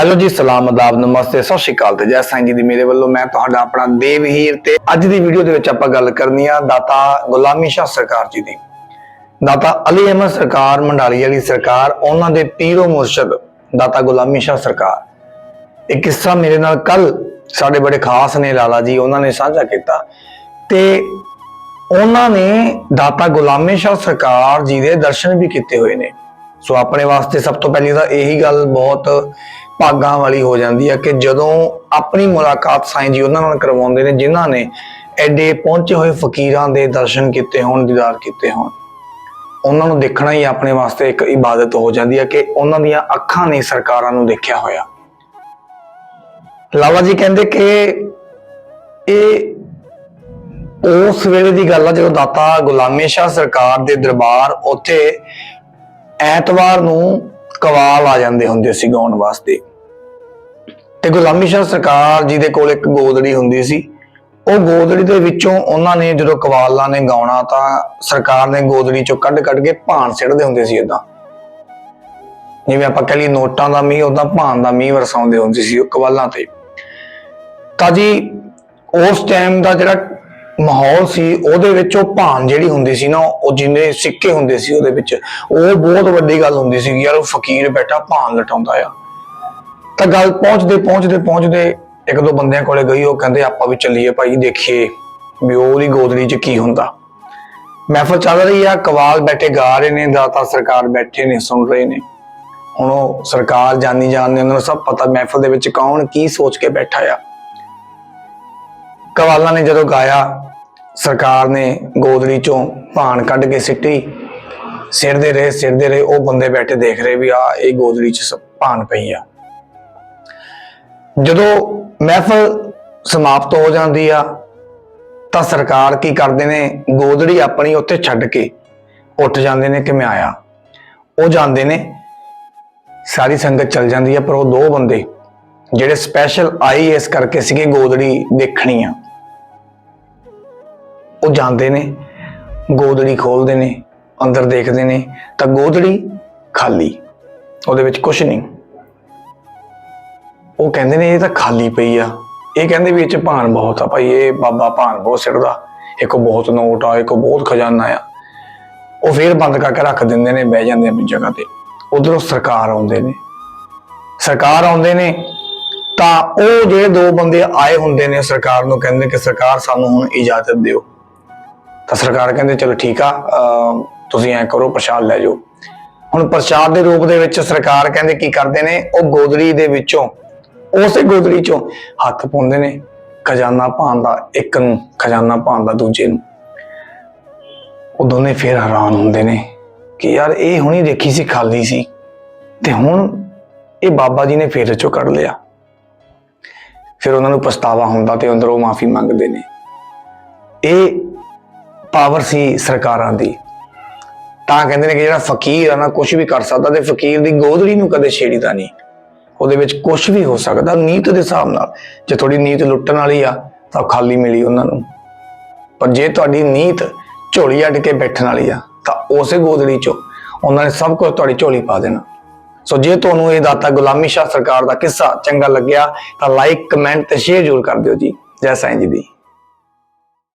Hello ਜੀ, ਸਲਾਮ, ਅਦਾਬ, ਨਮਸਤੇ, ਸਤਿ ਸ਼੍ਰੀ ਅਕਾਲ ਤੇ ਜੈ ਸਾਈਂ ਜੀ ਦੀ ਮੇਰੇ ਵੱਲੋਂ ਮੈਂ ਤੁਹਾਡਾ ਆਪਣਾ ਦੇਵਹੀਰ ਤੇ ਅੱਜ ਦੀ ਵੀਡੀਓ ਦੇ ਵਿੱਚ ਆਪਾਂ ਗੱਲ ਕਰਨੀ ਆ ਦਾਤਾ ਗੁਲਾਮੀ ਸ਼ਾਹ ਸਰਕਾਰ ਜੀ ਦੀ। ਦਾਤਾ ਅਲੀ ਅਹਿਮਦ ਸਰਕਾਰ, ਮੰਡਾਲੀ ਵਾਲੀ ਸਰਕਾਰ, ਉਹਨਾਂ ਦੇ ਪੀਰੋ ਮੁਰਸ਼ਦ ਦਾਤਾ ਗੁਲਾਮੀ ਸ਼ਾਹ ਸਰਕਾਰ। ਇਹ ਕਿੱਸਾ ਮੇਰੇ ਨਾਲ ਕੱਲ ਸਾਡੇ ਬੜੇ ਖਾਸ ਨੇ ਲਾਲਾ ਜੀ, ਉਹਨਾਂ ਨੇ ਸਾਂਝਾ ਕੀਤਾ ਤੇ ਉਹਨਾਂ ਨੇ ਦਾਤਾ ਗੁਲਾਮੀ ਸ਼ਾਹ ਸਰਕਾਰ ਜੀ ਦੇ ਦਰਸ਼ਨ ਵੀ ਕੀਤੇ ਹੋਏ ਨੇ। ਸੋ ਆਪਣੇ ਵਾਸਤੇ ਸਭ ਤੋਂ ਪਹਿਲੀ ਤਾਂ ਇਹੀ ਗੱਲ ਬਹੁਤ ਭਾਗਾਂ ਵਾਲੀ ਹੋ ਜਾਂਦੀ ਹੈ ਕਿ ਜਦੋਂ ਆਪਣੀ ਮੁਲਾਕਾਤ ਸਾਈਂ ਜੀ ਉਹਨਾਂ ਨਾਲ ਕਰਵਾਉਂਦੇ ਨੇ, ਜਿਨ੍ਹਾਂ ਨੇ ਐਡੇ ਪਹੁੰਚੇ ਹੋਏ ਫਕੀਰਾਂ ਦੇ ਦਰਸ਼ਨ ਕੀਤੇ ਹੋਣ, ਦੀਦਾਰ ਕੀਤੇ ਹੋਣ, ਉਹਨਾਂ ਨੂੰ ਦੇਖਣਾ ਹੀ ਆਪਣੇ ਵਾਸਤੇ ਇੱਕ ਇਬਾਦਤ ਹੋ ਜਾਂਦੀ ਹੈ ਕਿ ਉਹਨਾਂ ਦੀਆਂ ਅੱਖਾਂ ਨੇ ਸਰਕਾਰਾਂ ਨੂੰ ਦੇਖਿਆ ਹੋਇਆ। ਲਾਵਾ ਜੀ ਕਹਿੰਦੇ ਕਿ ਇਹ ਉਸ ਵੇਲੇ ਦੀ ਗੱਲ ਆ ਜਦੋਂ ਦਾਤਾ ਗੁਲਾਮੀ ਸ਼ਾਹ ਸਰਕਾਰ ਦੇ ਦਰਬਾਰ ਉੱਥੇ ਐਤਵਾਰ ਨੂੰ ਕਵਾਲ ਆ ਜਾਂਦੇ ਹੁੰਦੇ ਸੀ ਗਾਉਣ ਵਾਸਤੇ। ਤੇ ਗੁਲਾਮੀ ਸ਼ਾਹ ਸਰਕਾਰ ਜੀ ਦੇ ਕੋਲ ਇੱਕ ਗੋਦੜੀ ਹੁੰਦੀ ਸੀ। ਉਹ ਗੋਦੜੀ ਦੇ ਵਿੱਚੋਂ ਉਹਨਾਂ ਨੇ ਜਦੋਂ ਕਵਾਲਾਂ ਨੇ ਗਾਉਣਾ ਤਾਂ ਸਰਕਾਰ ਨੇ ਗੋਦੜੀ ਚੋਂ ਕੱਢ ਕੱਢ ਕੇ ਭਾਣ ਸਿੱਟਦੇ ਹੁੰਦੇ ਸੀ ਇਦਾਂ ਜਿਵੇਂ ਆਪਾਂ ਕਹ ਲਈ ਨੋਟਾਂ ਦਾ ਮੀਂਹ ਉਦਾਂ ਭਾਣ ਦਾ ਮੀਂਹ ਵਰਸਾਉਂਦੇ ਹੁੰਦੇ ਸੀ ਉਹ ਕਵਾਲਾਂ ਤੇ। ਤਾਂ ਜੀ ਉਸ ਟਾਈਮ ਦਾ ਜਿਹੜਾ ਮਾਹੌਲ ਸੀ, ਉਹਦੇ ਵਿੱਚ ਉਹ ਭਾਣ ਜਿਹੜੀ ਹੁੰਦੀ ਸੀ ਨਾ, ਉਹ ਜਿੰਨੇ ਸਿੱਕੇ ਹੁੰਦੇ ਸੀ ਉਹਦੇ ਵਿੱਚ, ਉਹ ਬਹੁਤ ਵੱਡੀ ਗੱਲ ਹੁੰਦੀ ਸੀ ਯਾਰ ਉਹ ਫਕੀਰ ਬੈਠਾ ਭਾਣ ਲਟਾਉਂਦਾ ਆ। ਤਾਂ ਗੱਲ ਪਹੁੰਚਦੇ ਪਹੁੰਚਦੇ ਪਹੁੰਚਦੇ ਇੱਕ ਦੋ ਬੰਦਿਆਂ ਕੋਲੇ ਗਈ, ਉਹ ਕਹਿੰਦੇ, ਆਪਾਂ ਵੀ ਚੱਲੀਏ ਭਾਈ, ਦੇਖੀਏ ਵੀ ਉਹਦੀ ਗੋਦੜੀ 'ਚ ਕੀ ਹੁੰਦਾ। ਮਹਿਫਲ ਚੱਲ ਰਹੀ ਆ, ਕਵਾਲ ਬੈਠੇ ਗਾ ਰਹੇ ਨੇ, ਦਾਤਾ ਸਰਕਾਰ ਬੈਠੇ ਨੇ, ਸੁਣ ਰਹੇ ਨੇ। ਹੁਣ ਉਹ ਸਰਕਾਰ ਜਾਨੀ ਜਾਣਦੇ ਉਹਨਾਂ ਨੂੰ ਸਭ ਪਤਾ ਮਹਿਫਲ ਦੇ ਵਿੱਚ ਕੌਣ ਕੀ ਸੋਚ ਕੇ ਬੈਠਾ ਆ। ਕਵਾਲਾਂ ਨੇ ਜਦੋਂ ਗਾਇਆ, ਸਰਕਾਰ ਨੇ ਗੋਦੜੀ ਚੋਂ ਭਾਣ ਕੱਢ ਕੇ ਸਿੱਟੀ। ਸਿਰਦੇ ਰਹੇ ਸਿਰਦੇ ਰਹੇ, ਉਹ ਬੰਦੇ ਬੈਠੇ ਦੇਖ ਰਹੇ ਵੀ ਆ ਇਹ ਗੋਦੜੀ ਚ ਭਾਣ ਪਈ ਆ। ਜਦੋਂ ਮਹਿਫਲ ਸਮਾਪਤ ਹੋ ਜਾਂਦੀ ਆ, ਤਾਂ ਸਰਕਾਰ ਕੀ ਕਰਦੇ ਨੇ? ਗੋਦੜੀ ਆਪਣੀ ਉੱਥੇ ਛੱਡ ਕੇ ਉੱਠ ਜਾਂਦੇ ਨੇ ਕਿ ਮੈਂ ਆਇਆ? ਉਹ ਜਾਂਦੇ ਨੇ, ਸਾਰੀ ਸੰਗਤ ਚਲ ਜਾਂਦੀ ਆ, ਪਰ ਉਹ ਦੋ ਬੰਦੇ ਜਿਹੜੇ ਸਪੈਸ਼ਲ ਆਈ ਇਸ ਕਰਕੇ ਸੀਗੇ ਗੋਦੜੀ ਦੇਖਣੀ ਆ। ਉਹ ਜਾਂਦੇ ਨੇ, ਗੋਦੜੀ ਖੋਲਦੇ ਨੇ, ਅੰਦਰ ਦੇਖਦੇ ਨੇ, ਤਾਂ ਗੋਦੜੀ ਖਾਲੀ, ਉਹਦੇ ਵਿੱਚ ਕੁਝ ਨਹੀਂ। ਉਹ ਕਹਿੰਦੇ ਨੇ ਇਹ ਤਾਂ ਖਾਲੀ ਪਈ ਆ। ਇਹ ਕਹਿੰਦੇ ਵੀ ਇਹ ਚ ਭਾਨ ਬਹੁਤ ਆ ਭਾਈ, ਇਹ ਬਾਬਾ ਭਾਨ ਬਹੁਤ ਸਿੱਟਦਾ। ਇੱਕ ਬਹੁਤ ਨੋਟ ਆ, ਇੱਕ ਬਹੁਤ ਖਜ਼ਾਨਾ ਆ। ਉਹ ਫੇਰ ਬੰਦ ਕਰਕੇ ਰੱਖ ਦਿੰਦੇ ਨੇ, ਬਹਿ ਜਾਂਦੇ ਆਪਣੀ ਜਗ੍ਹਾ ਤੇ। ਉਧਰੋਂ ਸਰਕਾਰ ਆਉਂਦੇ ਨੇ। ਸਰਕਾਰ ਆਉਂਦੇ ਨੇ, ਤਾਂ ਉਹ ਜਿਹੜੇ ਦੋ ਬੰਦੇ ਆਏ ਹੁੰਦੇ ਨੇ ਸਰਕਾਰ ਨੂੰ, ਕਹਿੰਦੇ ਕਿ ਸਰਕਾਰ ਸਾਨੂੰ ਹੁਣ ਇਜਾਜ਼ਤ ਦਿਓ। ਤਾਂ ਸਰਕਾਰ ਕਹਿੰਦੇ, ਚਲੋ ਠੀਕ ਆ ਤੁਸੀਂ ਐ ਕਰੋ, ਪ੍ਰਸ਼ਾਦ ਲੈ ਜਾਓ। ਹੁਣ ਪ੍ਰਸ਼ਾਦ ਦੇ ਰੂਪ ਦੇ ਵਿੱਚ ਸਰਕਾਰ ਕਹਿੰਦੇ ਕੀ ਕਰਦੇ ਨੇ, ਉਹ ਗੋਦਰੀ ਦੇ ਵਿੱਚੋਂ ਉਸੇ ਗੋਦੜੀ ਚੋਂ ਹੱਥ ਪਾਉਂਦੇ ਨੇ, ਖਜ਼ਾਨਾ ਭਾਣ ਦਾ ਇੱਕ ਨੂੰ, ਖਜ਼ਾਨਾ ਭਾਣ ਦਾ ਦੂਜੇ ਨੂੰ। ਉਹ ਦੋਨੇ ਫੇਰ ਹੈਰਾਨ ਹੁੰਦੇ ਨੇ ਕਿ ਯਾਰ ਇਹ ਹੁਣੀ ਦੇਖੀ ਸੀ, ਖਾਲੀ ਸੀ ਤੇ ਹੁਣ ਇਹ ਬਾਬਾ ਜੀ ਨੇ ਫੇਰ ਚੋਂ ਕੱਢ ਲਿਆ। ਫਿਰ ਉਹਨਾਂ ਨੂੰ ਪਛਤਾਵਾ ਹੁੰਦਾ ਤੇ ਅੰਦਰੋਂ ਮਾਫੀ ਮੰਗਦੇ ਨੇ। ਇਹ ਪਾਵਰ ਸੀ ਸਰਕਾਰਾਂ ਦੀ। ਤਾਂ ਕਹਿੰਦੇ ਨੇ ਕਿ ਜਿਹੜਾ ਫਕੀਰ ਆ ਨਾ ਕੁਝ ਵੀ ਕਰ ਸਕਦਾ ਤੇ ਫਕੀਰ ਦੀ ਗੋਦੜੀ ਨੂੰ ਕਦੇ ਛੇੜੀਦਾ ਨਹੀਂ। ਉਹਦੇ ਵਿੱਚ ਕੁਝ ਵੀ ਹੋ ਸਕਦਾ ਨੀਤ ਦੇ ਹਿਸਾਬ ਨਾਲ। ਜੇ ਤੁਹਾਡੀ ਨੀਤ ਲੁੱਟਣ ਵਾਲੀ ਆ, ਤਾਂ ਖਾਲੀ ਮਿਲੀ ਉਹਨਾਂ ਨੂੰ। ਪਰ ਜੇ ਤੁਹਾਡੀ ਨੀਤ ਝੋਲੀ ਅੱਡ ਕੇ ਬੈਠਣ ਵਾਲੀ ਆ, ਤਾਂ ਉਸੇ ਗੋਦੜੀ ਚੋਂ ਉਹਨਾਂ ਨੇ ਸਭ ਕੁਝ ਤੁਹਾਡੀ ਝੋਲੀ ਪਾ ਦੇਣਾ। ਸੋ ਜੇ ਤੁਹਾਨੂੰ ਇਹ ਦਾਤਾ ਗੁਲਾਮੀ ਸ਼ਾਹ ਸਰਕਾਰ ਦਾ ਕਿੱਸਾ ਚੰਗਾ ਲੱਗਿਆ, ਤਾਂ ਲਾਈਕ ਕਮੈਂਟ ਤੇ ਸ਼ੇਅਰ ਜ਼ਰੂਰ ਕਰ ਦਿਓ ਜੀ। ਜੈ ਸਾਈਂ ਜੀ ਦੀ।